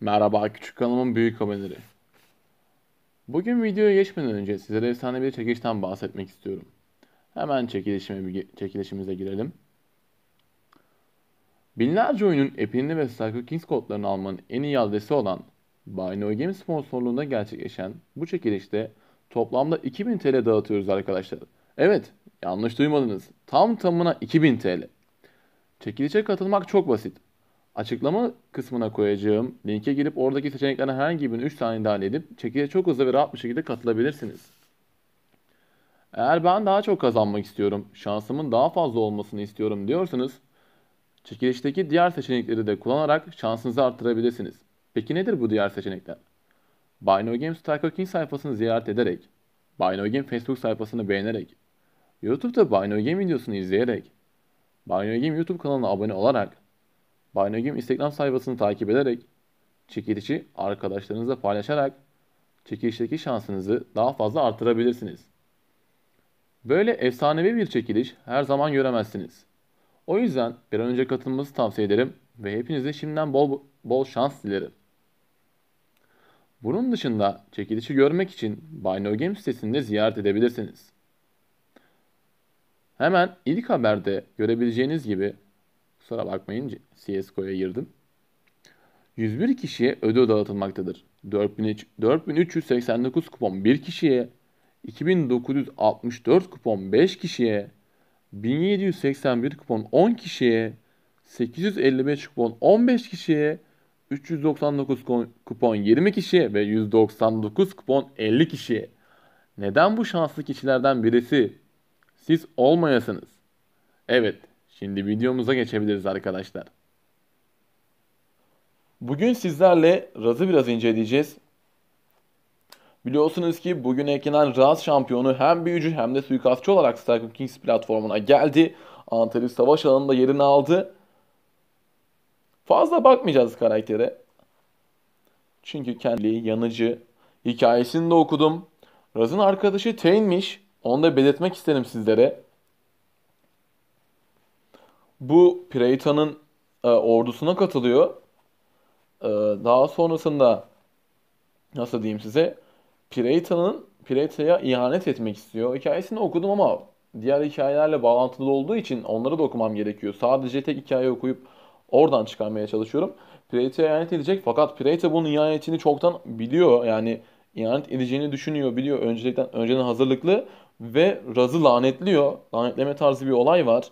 Merhaba küçük kanalımın büyük aboneleri. Bugün videoya geçmeden önce sizlere efsane bir çekilişten bahsetmek istiyorum. Hemen çekilişime çekilişimize girelim. Binlerce oyunun epini ve Psycho Kings kodlarını almanın en iyi adresi olan Buy Game sponsorluğunda gerçekleşen bu çekilişte toplamda 2000 TL dağıtıyoruz arkadaşlar. Evet, yanlış duymadınız. Tam tamına 2000 TL. Çekilişe katılmak çok basit. Açıklama kısmına koyacağım linke girip oradaki seçeneklerden herhangi birini 3 tane dahil edip çekilişe çok hızlı ve rahat bir şekilde katılabilirsiniz. Eğer ben daha çok kazanmak istiyorum, şansımın daha fazla olmasını istiyorum diyorsanız çekilişteki diğer seçenekleri de kullanarak şansınızı arttırabilirsiniz. Peki nedir bu diğer seçenekler? Buy No Game Strike King sayfasını ziyaret ederek, Buy No Game Facebook sayfasını beğenerek, YouTube'da Buy No Game videosunu izleyerek, Buy No Game YouTube kanalına abone olarak, Baynogim Instagram sayfasını takip ederek, çekilişi arkadaşlarınızla paylaşarak çekilişteki şansınızı daha fazla artırabilirsiniz. Böyle efsanevi bir çekiliş her zaman göremezsiniz. O yüzden bir an önce katılmanızı tavsiye ederim ve hepinize şimdiden bol bol şans dilerim. Bunun dışında çekilişi görmek için Buy No Game sitesinde ziyaret edebilirsiniz. Hemen ilk haberde görebileceğiniz gibi Kusura bakmayın CSGO'ya girdim. 101 kişiye ödül dağıtılmaktadır. 4389 kupon 1 kişiye, 2964 kupon 5 kişiye, 1781 kupon 10 kişiye, 855 kupon 15 kişiye, 399 kupon 20 kişiye ve 199 kupon 50 kişiye. Neden bu şanslı kişilerden birisi siz olmayasınız? Evet, Şimdi videomuza geçebiliriz arkadaşlar. Bugün sizlerle Raz'ı biraz inceleyeceğiz. Biliyorsunuz ki bugün eklenen Raz şampiyonu hem büyücü hem de suikastçı olarak Starcraft Kings platformuna geldi. Antalya'da savaş alanında yerini aldı. Fazla bakmayacağız karaktere. Çünkü kendi yanıcı hikayesini de okudum. Raz'ın arkadaşı Tane'miş. Onu da belirtmek isterim sizlere bu Preita'nın e, ordusuna katılıyor. E, daha sonrasında nasıl diyeyim size Preita'nın Preita'ya ihanet etmek istiyor. Hikayesini okudum ama diğer hikayelerle bağlantılı olduğu için onları da okumam gerekiyor. Sadece tek hikaye okuyup oradan çıkarmaya çalışıyorum. Preita'ya ihanet edecek fakat Preita bunun ihanetini çoktan biliyor. Yani ihanet edeceğini düşünüyor, biliyor. Öncelikten önceden hazırlıklı ve Raz'ı lanetliyor. Lanetleme tarzı bir olay var.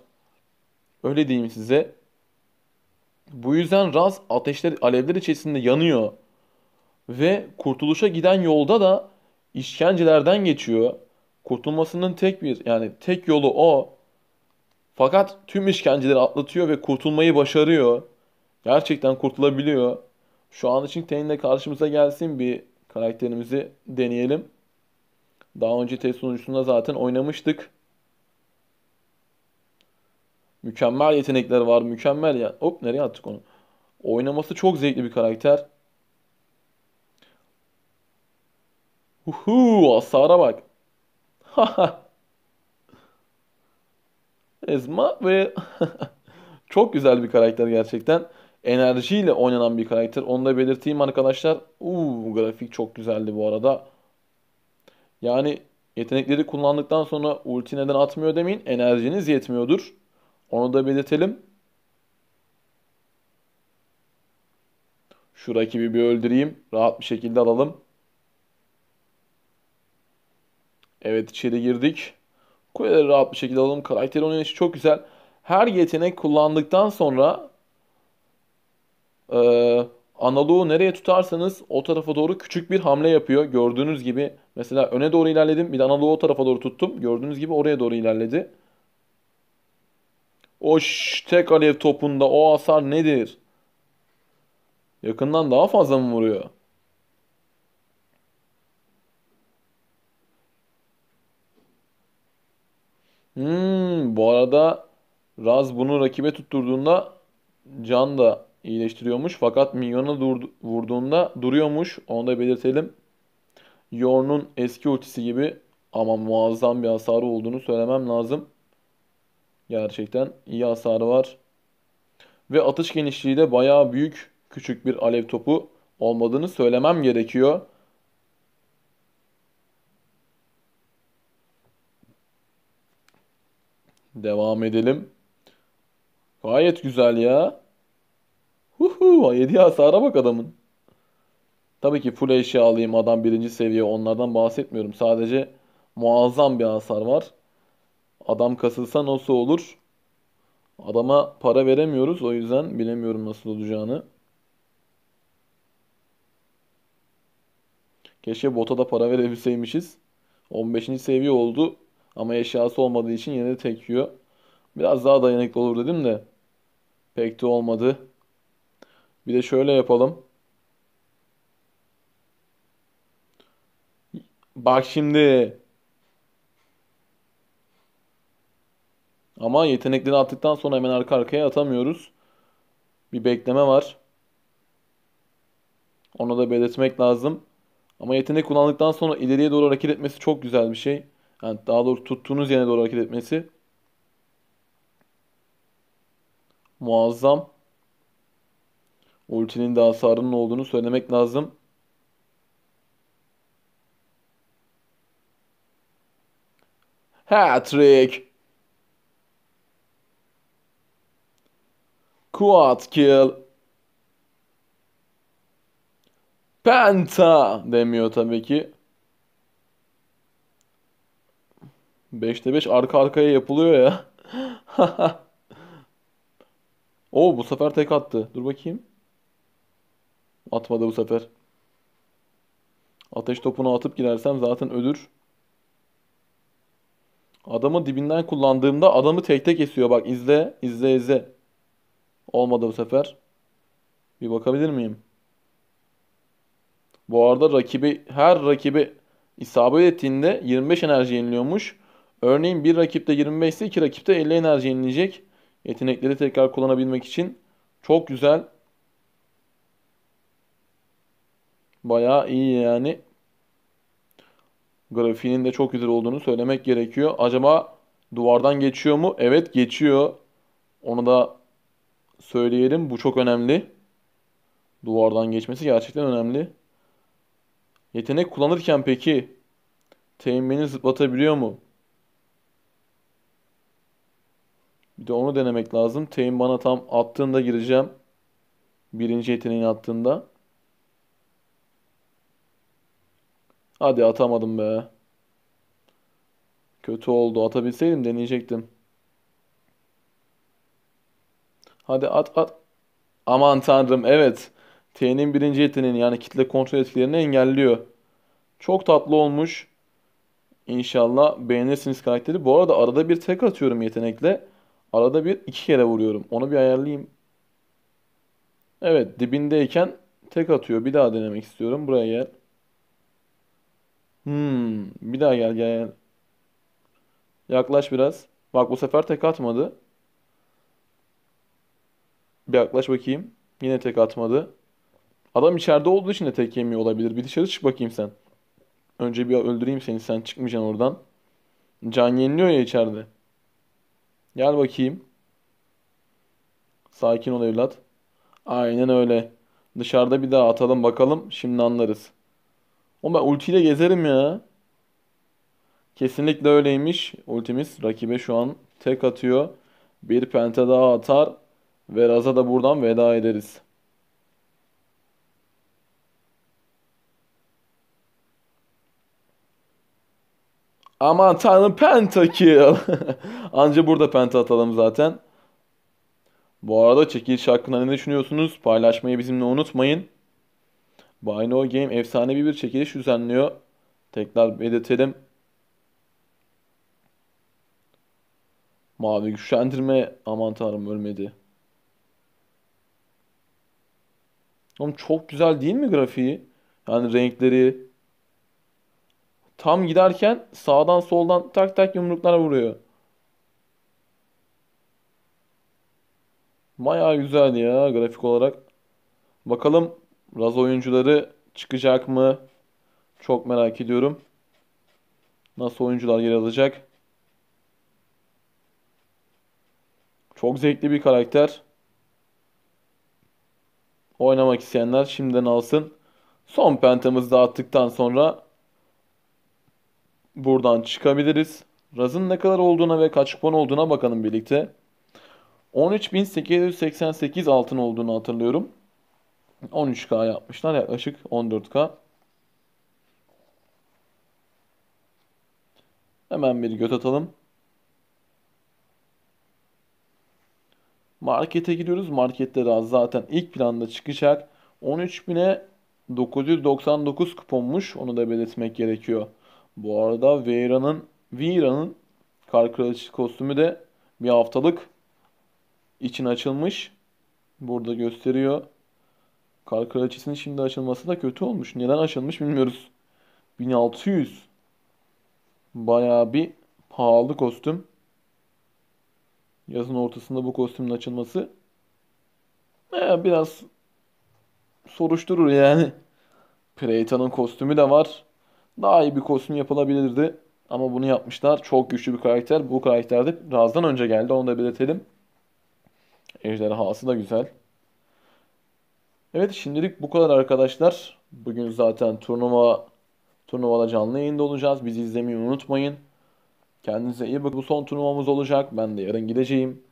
Öyle diyeyim size. Bu yüzden Raz ateşler, alevler içerisinde yanıyor. Ve kurtuluşa giden yolda da işkencelerden geçiyor. Kurtulmasının tek bir yani tek yolu o. Fakat tüm işkenceleri atlatıyor ve kurtulmayı başarıyor. Gerçekten kurtulabiliyor. Şu an için Tane'le karşımıza gelsin bir karakterimizi deneyelim. Daha önce test sunucusunda zaten oynamıştık. Mükemmel yetenekler var. Mükemmel ya. Hop nereye attık onu? Oynaması çok zevkli bir karakter. Uhu hasara bak. Ezma ve çok güzel bir karakter gerçekten. Enerjiyle oynanan bir karakter. Onu da belirteyim arkadaşlar. Uuu grafik çok güzeldi bu arada. Yani yetenekleri kullandıktan sonra ulti neden atmıyor demeyin. Enerjiniz yetmiyordur. Onu da belirtelim. Şu rakibi bir öldüreyim. Rahat bir şekilde alalım. Evet içeri girdik. Kuleleri rahat bir şekilde alalım. Karakter oynanışı çok güzel. Her yetenek kullandıktan sonra e, analoğu nereye tutarsanız o tarafa doğru küçük bir hamle yapıyor. Gördüğünüz gibi mesela öne doğru ilerledim. Bir de analoğu o tarafa doğru tuttum. Gördüğünüz gibi oraya doğru ilerledi. O tek alev topunda o hasar nedir? Yakından daha fazla mı vuruyor? Hmm, bu arada Raz bunu rakibe tutturduğunda can da iyileştiriyormuş. Fakat minyona vurduğunda duruyormuş. Onu da belirtelim. Yorn'un eski ultisi gibi ama muazzam bir hasarı olduğunu söylemem lazım. Gerçekten iyi hasarı var. Ve atış genişliği de bayağı büyük. Küçük bir alev topu. olmadığını söylemem gerekiyor. Devam edelim. Gayet güzel ya. Huhu, 7 hasara bak adamın. Tabii ki full eşya alayım adam birinci seviye onlardan bahsetmiyorum. Sadece muazzam bir hasar var. Adam kasılsa nasıl olur? Adama para veremiyoruz o yüzden bilemiyorum nasıl olacağını. Keşke bota da para verebilseymişiz. 15. seviye oldu ama eşyası olmadığı için yine de tek yiyor. Biraz daha dayanıklı olur dedim de pek de olmadı. Bir de şöyle yapalım. Bak şimdi. Ama yetenekleri attıktan sonra hemen arka arkaya atamıyoruz. Bir bekleme var. Onu da belirtmek lazım. Ama yetenek kullandıktan sonra ileriye doğru hareket etmesi çok güzel bir şey. Yani daha doğrusu tuttuğunuz yere doğru hareket etmesi. Muazzam. Ultinin de hasarının olduğunu söylemek lazım. Hat-trick. Quad kill. Penta demiyor tabii ki. 5'te 5 arka arkaya yapılıyor ya. O bu sefer tek attı. Dur bakayım. Atmadı bu sefer. Ateş topunu atıp girersem zaten ölür. Adamı dibinden kullandığımda adamı tek tek kesiyor. Bak izle, izle, izle. Olmadı bu sefer. Bir bakabilir miyim? Bu arada rakibi her rakibi isabet ettiğinde 25 enerji yeniliyormuş. Örneğin bir rakipte 25 ise iki rakipte 50 enerji yenilecek. Yetenekleri tekrar kullanabilmek için. Çok güzel. Bayağı iyi yani. Grafiğinin de çok güzel olduğunu söylemek gerekiyor. Acaba duvardan geçiyor mu? Evet geçiyor. Onu da söyleyelim. Bu çok önemli. Duvardan geçmesi gerçekten önemli. Yetenek kullanırken peki teğmeni zıplatabiliyor mu? Bir de onu denemek lazım. Teğmen bana tam attığında gireceğim. Birinci yeteneğini attığında. Hadi atamadım be. Kötü oldu. Atabilseydim deneyecektim. Hadi at at. Aman tanrım evet. T'nin birinci yeteneğini yani kitle kontrol etkilerini engelliyor. Çok tatlı olmuş. İnşallah beğenirsiniz karakteri. Bu arada arada bir tek atıyorum yetenekle. Arada bir iki kere vuruyorum. Onu bir ayarlayayım. Evet dibindeyken tek atıyor. Bir daha denemek istiyorum. Buraya gel. Hmm, bir daha gel gel. Yaklaş biraz. Bak bu sefer tek atmadı. Bir yaklaş bakayım. Yine tek atmadı. Adam içeride olduğu için de tek yemiyor olabilir. Bir dışarı çık bakayım sen. Önce bir öldüreyim seni. Sen çıkmayacaksın oradan. Can yeniliyor ya içeride. Gel bakayım. Sakin ol evlat. Aynen öyle. Dışarıda bir daha atalım bakalım. Şimdi anlarız. O ben ultiyle gezerim ya. Kesinlikle öyleymiş. Ultimiz rakibe şu an tek atıyor. Bir pente daha atar. Ve Raz'a da buradan veda ederiz. Aman tanrım pentakill. Anca burada penta atalım zaten. Bu arada çekiliş hakkında ne düşünüyorsunuz? Paylaşmayı bizimle unutmayın. Buy No Game efsanevi bir çekiliş düzenliyor. Tekrar belirtelim. Mavi güçlendirme aman tanrım ölmedi. Oğlum çok güzel değil mi grafiği? Yani renkleri. Tam giderken sağdan soldan tak tak yumruklar vuruyor. Baya güzel ya grafik olarak. Bakalım Raz oyuncuları çıkacak mı? Çok merak ediyorum. Nasıl oyuncular yer alacak? Çok zevkli bir karakter. Oynamak isteyenler şimdiden alsın. Son pentamızı da attıktan sonra buradan çıkabiliriz. Raz'ın ne kadar olduğuna ve kaç kupon olduğuna bakalım birlikte. 13.888 altın olduğunu hatırlıyorum. 13K yapmışlar yaklaşık 14K. Hemen bir göz atalım. Markete gidiyoruz. Markette Raz zaten ilk planda çıkacak. 13.000'e 999 kuponmuş. Onu da belirtmek gerekiyor. Bu arada Veyra'nın Veyra'nın kar kraliçesi kostümü de bir haftalık için açılmış. Burada gösteriyor. Kar kraliçesinin şimdi açılması da kötü olmuş. Neden açılmış bilmiyoruz. 1600. Bayağı bir pahalı kostüm. Yazın ortasında bu kostümün açılması ee, biraz soruşturur yani. Preita'nın kostümü de var. Daha iyi bir kostüm yapılabilirdi. Ama bunu yapmışlar. Çok güçlü bir karakter. Bu karakter de Raz'dan önce geldi. Onu da belirtelim. Ejderhası da güzel. Evet şimdilik bu kadar arkadaşlar. Bugün zaten turnuva turnuvada canlı yayında olacağız. Bizi izlemeyi unutmayın. Kendinize iyi bakın. Bu son turnuvamız olacak. Ben de yarın gideceğim.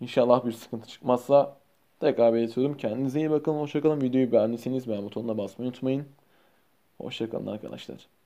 İnşallah bir sıkıntı çıkmazsa tekrar belirtiyorum. Kendinize iyi bakın. Hoşçakalın. Videoyu beğendiyseniz beğen butonuna basmayı unutmayın. Hoşçakalın arkadaşlar.